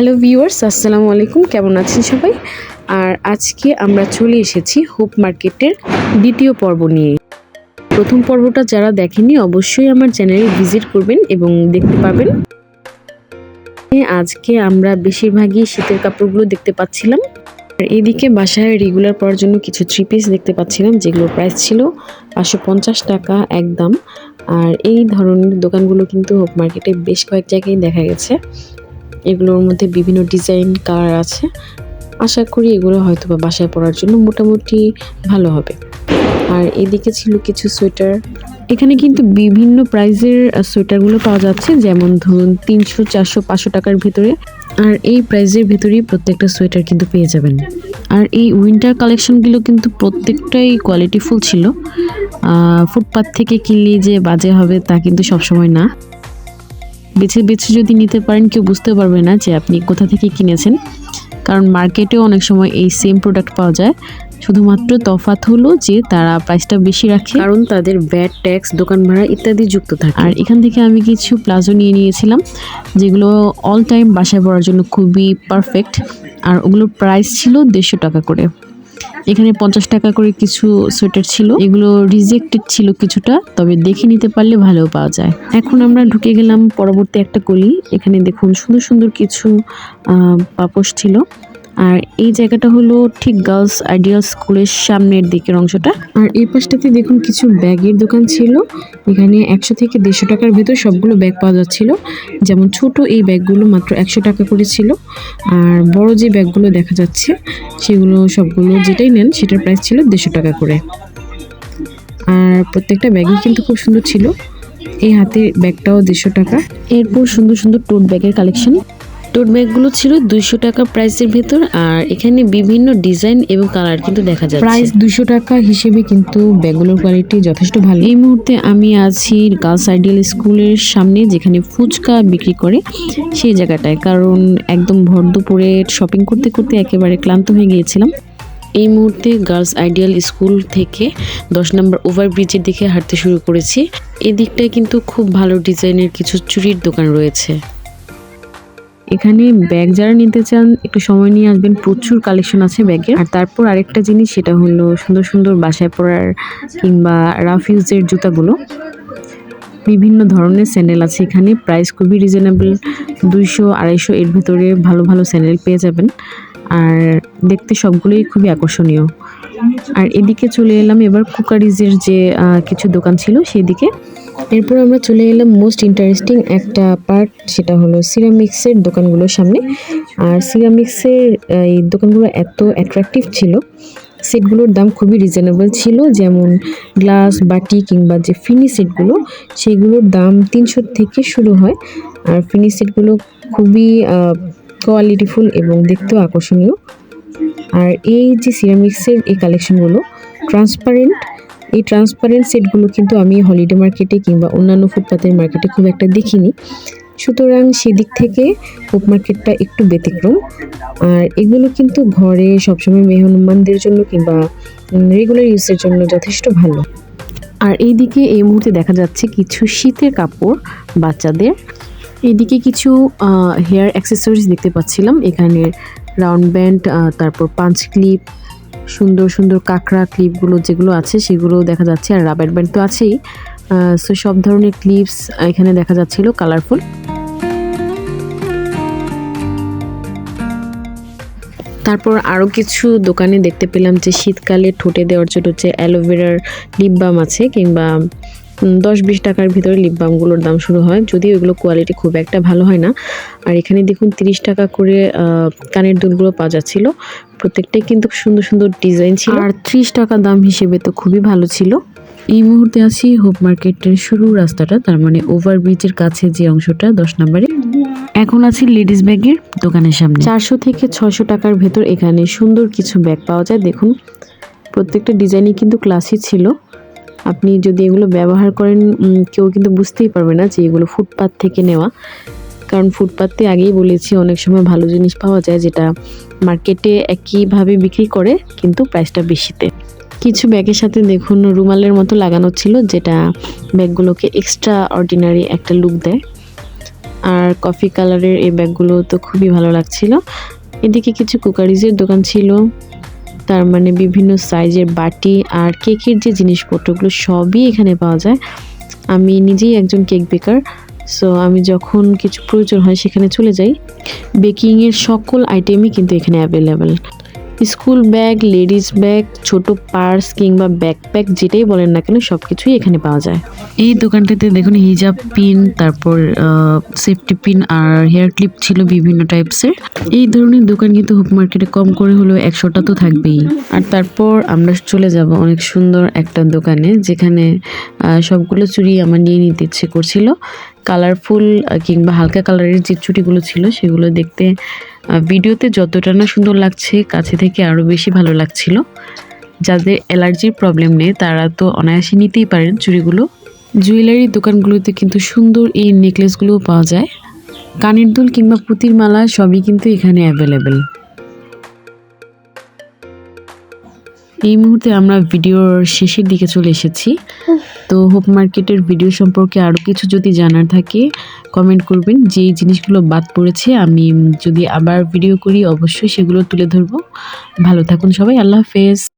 Hello viewers, আসসালামু আলাইকুম। কেমন আছেন সবাই? আর আজকে আমরা চলে এসেছি হোপ মার্কেটের দ্বিতীয় পর্ব নিয়ে। প্রথম পর্বটা যারা দেখেনি অবশ্যই আমার চ্যানেলে ভিজিট করবেন এবং দেখতে পাবেন। আজকে আমরা বেশিরভাগই শীতের কাপড়গুলো দেখতে পাচ্ছিলাম। আর এদিকে বাসায় রেগুলার পরার জন্য কিছু থ্রি পিস দেখতে পাচ্ছিলাম, যেগুলোর প্রাইস ছিল পাঁচশো পঞ্চাশ টাকা একদম। আর এই ধরনের দোকানগুলো কিন্তু হোপ মার্কেটে বেশ কয়েক জায়গায় দেখা গেছে। এগুলোর মধ্যে বিভিন্ন ডিজাইন কালার আছে। আশা করি এগুলো হয়তো বা বাসায় পরার জন্য মোটামুটি ভালো হবে। আর এদিকে ছিল কিছু সোয়েটার এখানে কিন্তু বিভিন্ন প্রাইজের সোয়েটারগুলো পাওয়া যাচ্ছে, যেমন ধরুন তিনশো, চারশো, পাঁচশো টাকার ভিতরে। আর এই প্রাইজের ভিতরেই প্রত্যেকটা সোয়েটার কিন্তু পেয়ে যাবেন। আর এই উইন্টার কালেকশনগুলো কিন্তু প্রত্যেকটাই কোয়ালিটিফুল ছিল। ফুটপাথ থেকে কিনলে যে বাজে হবে তা কিন্তু সবসময় না। বেছে বেছে যদি নিতে পারেন কেউ বুঝতে পারবে না যে আপনি কোথা থেকে কিনেছেন। কারণ মার্কেটেও অনেক সময় এই সেম প্রোডাক্ট পাওয়া যায়। শুধুমাত্র তফাৎ হলো যে তারা প্রাইসটা বেশি রাখে। কারণ তাদের ভ্যাট ট্যাক্স দোকান ভাড়া ইত্যাদি যুক্ত থাকে। আর এখান থেকে আমি কিছু প্লাজো নিয়ে নিয়েছিলাম যেগুলো অল টাইম বাসায় পরার জন্য খুবই পারফেক্ট আর ওগুলোর প্রাইস ছিল দেড়শো টাকা করে। এখানে পঞ্চাশ টাকা করে কিছু সোয়েটার ছিল। এগুলো রিজেক্টেড ছিল কিছুটা, তবে দেখে নিতে পারলে ভালো পাওয়া যায়। এখন আমরা ঢুকে গেলাম পরবর্তী একটা গলি। এখানে দেখুন সুন্দর সুন্দর কিছু পাপোশ ছিল। আর এই জায়গাটা হলো ঠিক গার্লস আইডিয়াল স্কুলের সামনের দিকের অংশটা। আর এই পাশটাতে দেখুন কিছু ব্যাগের দোকান ছিল। এখানে একশো থেকে দেড়শো টাকার ভেতর সবগুলো ব্যাগ পাওয়া যাচ্ছিল। যেমন ছোট এই ব্যাগগুলো মাত্র একশো টাকা করে ছিল। আর বড় যে ব্যাগগুলো দেখা যাচ্ছে, সেগুলো সবগুলো যেটাই নেন সেটার প্রাইস ছিল দেড়শো টাকা করে। আর প্রত্যেকটা ব্যাগই কিন্তু খুব সুন্দর ছিল। এই হাতের ব্যাগটাও দেড়শো টাকা। এরপর সুন্দর সুন্দর টোট ব্যাগের কালেকশন টোট ব্যাগগুলো ছিল দুইশো টাকা প্রাইসের ভেতর আর এখানে বিভিন্ন ডিজাইন এবং কালার কিন্তু দেখা যায় প্রাইস দুশো টাকা হিসেবে কিন্তু ব্যাগগুলোর কোয়ালিটি যথেষ্ট ভালো। এই মুহূর্তে আমি আছি গার্লস আইডিয়াল স্কুলের সামনে যেখানে ফুচকা বিক্রি করে সেই জায়গাটায় কারণ একদম ভর দুপুরে শপিং করতে করতে একেবারে ক্লান্ত হয়ে গিয়েছিলাম। এই মুহূর্তে গার্লস আইডিয়াল স্কুল থেকে দশ নম্বর ওভারব্রিজের দিকে হাঁটতে শুরু করেছি। এদিকটায় কিন্তু খুব ভালো ডিজাইনের কিছু চুরির দোকান রয়েছে। এখানে ব্যাগ যারা নিতে চান, একটু সময় নিয়ে আসবেন। প্রচুর কালেকশন আছে ব্যাগের আর তারপর আরেকটা জিনিস, সেটা হলো সুন্দর সুন্দর বাসায় পরার কিংবা রাফিউজের জুতাগুলো। বিভিন্ন ধরনের স্যান্ডেল আছে এখানে। প্রাইস খুবই রিজনেবল দুইশো, আড়াইশো এর ভিতরে ভালো ভালো স্যান্ডেল পেয়ে যাবেন। আর দেখতে সবগুলোই খুবই আকর্ষণীয়। আর এদিকে চলে এলাম, এবার কুকারিজের যে কিছু দোকান ছিল সেই দিকে এরপর আমরা চলে এলাম মোস্ট ইন্টারেস্টিং একটা পার্ট সেটা হলো সিরামিক্সের দোকানগুলোর সামনে। আর সিরামিক্সের এই দোকানগুলো এত অ্যাট্রাকটিভ ছিল, সেটগুলোর দাম খুবই রিজনেবল ছিল। যেমন গ্লাস বাটি কিংবা যে ফিনি সেটগুলো, সেগুলোর দাম তিনশো থেকে শুরু হয়। আর ফিনি সেটগুলো খুবই কোয়ালিটিফুল এবং দেখতেও আকর্ষণীয়। আর এই যে সিরামিক্সের এই কালেকশনগুলো ট্রান্সপারেন্ট এই ট্রান্সপারেন্ট সেটগুলো কিন্তু আমি হলিডে মার্কেটে কিংবা অন্যান্য ফুটপাতের মার্কেটে খুব একটা দেখিনি। সুতরাং সেদিক থেকে হোপ মার্কেটটা একটু ব্যতিক্রম। আর এগুলো কিন্তু ঘরে সবসময় মেহমানদের জন্য কিংবা রেগুলার ইউজের জন্য যথেষ্ট ভালো। আর এইদিকে এই মুহূর্তে দেখা যাচ্ছে কিছু শীতের কাপড় বাচ্চাদের। এইদিকে কিছু হেয়ার অ্যাক্সেসরিজ দেখতে পাচ্ছিলাম। এখানে রাউন্ড ব্যান্ড তারপর পাঞ্চ ক্লিপ সুন্দর সুন্দর কাঁকড়া ক্লিপগুলো যেগুলো আছে সেগুলো দেখা যাচ্ছে আর রাবার ব্যান্ড তো আছেই। সো সব ধরনের ক্লিপস এখানে দেখা যাচ্ছিল কালারফুল তারপর আরও কিছু দোকানে দেখতে পেলাম যে শীতকালে ঠোঁটে দেওয়ার জন্য যে অ্যালোভেরার লিপ বাম আছে কিংবা দশ বিশ টাকার ভিতরে লিপ বামগুলোর দাম শুরু হয়। যদিও এগুলো কোয়ালিটি খুব একটা ভালো হয় না। আর এখানে দেখুন তিরিশ টাকা করে কানের দুলগুলো পাওয়া যাচ্ছিল প্রত্যেকটাই কিন্তু সুন্দর সুন্দর ডিজাইন ছিল। আর ত্রিশ টাকা দাম হিসেবে তো খুবই ভালো ছিল। এই মুহূর্তে আছি হোপ মার্কেটের শুরু রাস্তাটা তার মানে ওভারব্রিজের কাছে যে অংশটা দশ নম্বরে। এখন আছি লেডিস ব্যাগের দোকানের সামনে। চারশো থেকে ছয়শো টাকার ভেতর এখানে সুন্দর কিছু ব্যাগ পাওয়া যায়। দেখুন প্রত্যেকটা ডিজাইনই কিন্তু ক্লাসি ছিল। আপনি যদি এগুলো ব্যবহার করেন কেউ কিন্তু বুঝতেই পারবে না যে এগুলো ফুটপাত থেকে নেওয়া। কারণ ফুটপাতে আগেই বলেছি, অনেক সময় ভালো জিনিস পাওয়া যায় যেটা মার্কেটে একইভাবে বিক্রি করে, কিন্তু প্রাইসটা বেশিতে। কিছু ব্যাগের সাথে দেখুন, রুমালের মতো লাগানো ছিল, যেটা ব্যাগগুলোকে এক্সট্রা অর্ডিনারি একটা লুক দেয়। আর কফি কালারের এই ব্যাগগুলো তো খুবই ভালো লাগছিল। এদিকে কিছু কুকারিজের দোকান ছিল। তার মানে বিভিন্ন সাইজের বাটি আর কেকের যে জিনিসপত্রগুলো সবই এখানে পাওয়া যায়। আমি নিজেই একজন কেক বেকার সো আমি যখন কিছু প্রয়োজন হয় সেখানে চলে যাই। বেকিংয়ের সকল আইটেমই কিন্তু এখানে available school bag, ladies bag, ছোট পার্স কিংবা ব্যাকপ্যাক যেটাই বলেন না কেন সব কিছুই এখানে পাওয়া যায়। এই দোকানটাতে দেখুন হিজাব পিন তারপর সেফটি পিন আর হেয়ার ক্লিপ ছিল বিভিন্ন টাইপসের এই ধরনের দোকান কিন্তু হুপ মার্কেটে কম করে হলেও একশোটা তো থাকবেই। আর তারপর আমরা চলে যাব অনেক সুন্দর একটা দোকানে, যেখানে সবগুলো চুড়ি আমার নিয়ে নিতে ইচ্ছে করছিল। কালারফুল কিংবা হালকা কালারের যে চুড়িগুলো ছিল, সেগুলো দেখতে ভিডিওতে যতটা না সুন্দর লাগছে, কাছে থেকে আরও বেশি ভালো লাগছিল। যাদের অ্যালার্জির প্রবলেম নেই, তারা তো অনায়াসে নিতেই পারেন চুড়িগুলো। জুয়েলারি দোকানগুলোতে কিন্তু সুন্দর এই নেকলেসগুলোও পাওয়া যায়। কানের দুল কিংবা পুতির মালা সবই কিন্তু এখানে অ্যাভেলেবেল এই মুহূর্তে আমরা ভিডিওর শেষের দিকে চলে এসেছি। তো হোপ মার্কেটের ভিডিও সম্পর্কে আরও কিছু যদি জানার থাকে কমেন্ট করবেন। যে জিনিসগুলো বাদ পড়েছে, আমি যদি আবার ভিডিও করি, অবশ্যই সেগুলো তুলে ধরবো। ভালো থাকুন সবাই, আল্লাহ হাফেজ।